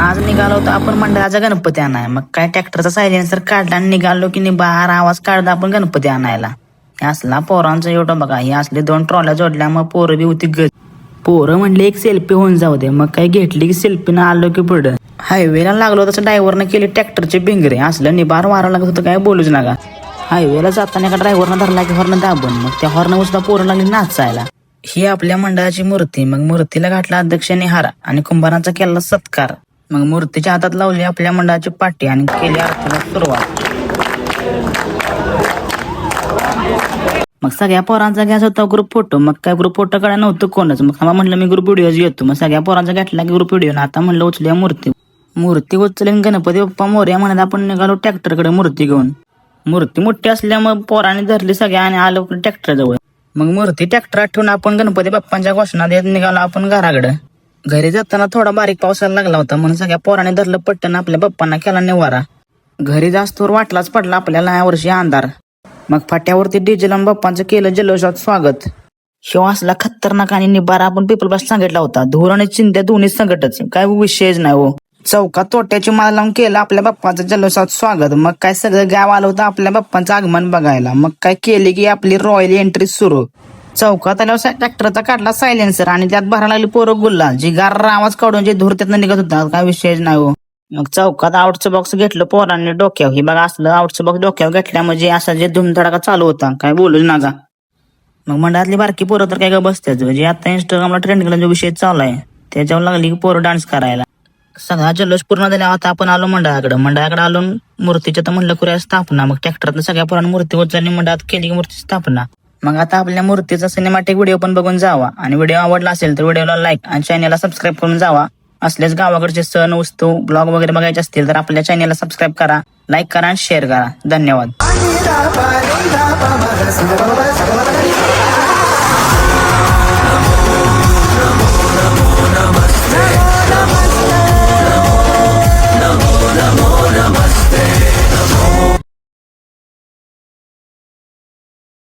आज निघालो होतो आपण मंडळाचा गणपती आणाय मग काय ट्रॅक्टरचा सायलेन्सर काढला आणि निघालो की नाही बाहेर आवाज काढला आपण गणपती आणायला. असला पोरांचं एवढं बघा हे असले दोन ट्रॉल्या जोडल्या मग पोरं बी होती गज पोरं म्हणले एक सेल्फी होऊन जाऊ दे मग काय घेतली की सेल्फीनं आलो की पुढं. हायवेला लागलो तसं ड्रायव्हरनं केली ट्रॅक्टरचे भिंगरे असलं निबार वारा लागत होतं काय बोलूच नका. हायवेला जाताना एका ड्रायव्हरनं धरला की हॉर्न दाबून मग त्या हॉर्न सुद्धा पोरं लागली नाचायला. ही आपल्या मंडळाची मूर्ती मग मूर्तीला घातला अध्यक्षाने हार आणि कुंभारांचा केला सत्कार. मग मूर्तीच्या हातात लावली आपल्या मंडळाची पाठी आणि केली आरतीला सुरुवात. मग सगळ्या पोरांचा घ्यायचा होता ग्रुप फोटो मग काय ग्रुप फोटो कडे नव्हतं कोणच. मग आम्हाला म्हटलं मी ग्रुप व्हिडिओ घेतो. मग सगळ्या पोरांचा घेतला की ग्रुप व्हिडिओ आता म्हणलं उचलूया मूर्ती. मूर्ती उचलून गणपती बाप्पा मोर्या म्हणत आपण निघालो ट्रॅक्टरकडे मूर्ती घेऊन. मूर्ती मोठी असल्यामुळे पोरांनी धरली सगळ्या आणि आलो ट्रॅक्टर जवळ मग मूर्ती ट्रॅक्टरात ठेवून आपण गणपती बाप्पांच्या घोषणा देत निघालो आपण घराकडं. घरी जाताना थोडा बारीक पावसाला लागला होता म्हणून सगळ्या पोराने धरलं पट्टन आपल्या बाप्पांना केला निवारा. घरी जास्तवर वाटलाच पडला आपल्याला या वर्षी अंधार. मग फाट्यावरती डिझेल आणि बाप्पांचं केलं जल्लोषात स्वागत. शिव असला खतरनाक आणि निबारा आपण पीपल बस सांगितला होता. धूर आणि चिंत्या दोन्ही संकटच. काय विषयच नाही हो. चौकात तोट्याची माल लावून केलं आपल्या बाप्पाचं जल्लोषात स्वागत. मग काय सगळं गाव आलं होतं आपल्या बाप्पांचं आगमन बघायला. मग काय केले की आपली रॉयल एंट्री सुरू. चौकात आल्यावर ट्रॅक्टरचा काढला सायलेन्सर आणि त्यात भरायला लागली पोरं गुल्ला. जी गार आवाज काढून जे धूर त्यातनं निघत होता काय विषयच नाही हो. मग चौकात आउटचं बॉक्स घेतलं पोरांनी डोक्यावर. हे बघा असलं आउटचं बॉक्स डोक्यावर घेतल्या म्हणजे जे धुमधडाका चालू होता काय बोलूच नका. मग मंडळातली बारकी पोरं तर काय का बसतेच हो. जे आता इंस्टाग्रामला ट्रेंडिंगला जो विषय चालू आहे त्याच्यावर लागली की पोरं डान्स करायला. सगळा जल्लोष पूर्ण झाला आता आपण आलो मंडळाकडे. मंडळाकडे आलो मूर्तीच्या तर म्हणलं करूया स्थापना. मग ट्रॅक्टरात सगळ्या पोरांनी मूर्ती उचलली मंडळात केली की मूर्ती स्थापना. मग आता आपल्या मूर्तीचा सिनेमॅटिक व्हिडिओ पण बघून जावा. आणि व्हिडिओ आवडला असेल तर व्हिडिओला लाईक आणि चॅनलला सबस्क्राईब करून जावा. असलेच गावाकडचे सण वस्तू ब्लॉग वगैरे बघायचे असतील तर आपल्या चॅनलला सबस्क्राईब करा लाईक करा आणि शेअर करा. धन्यवाद.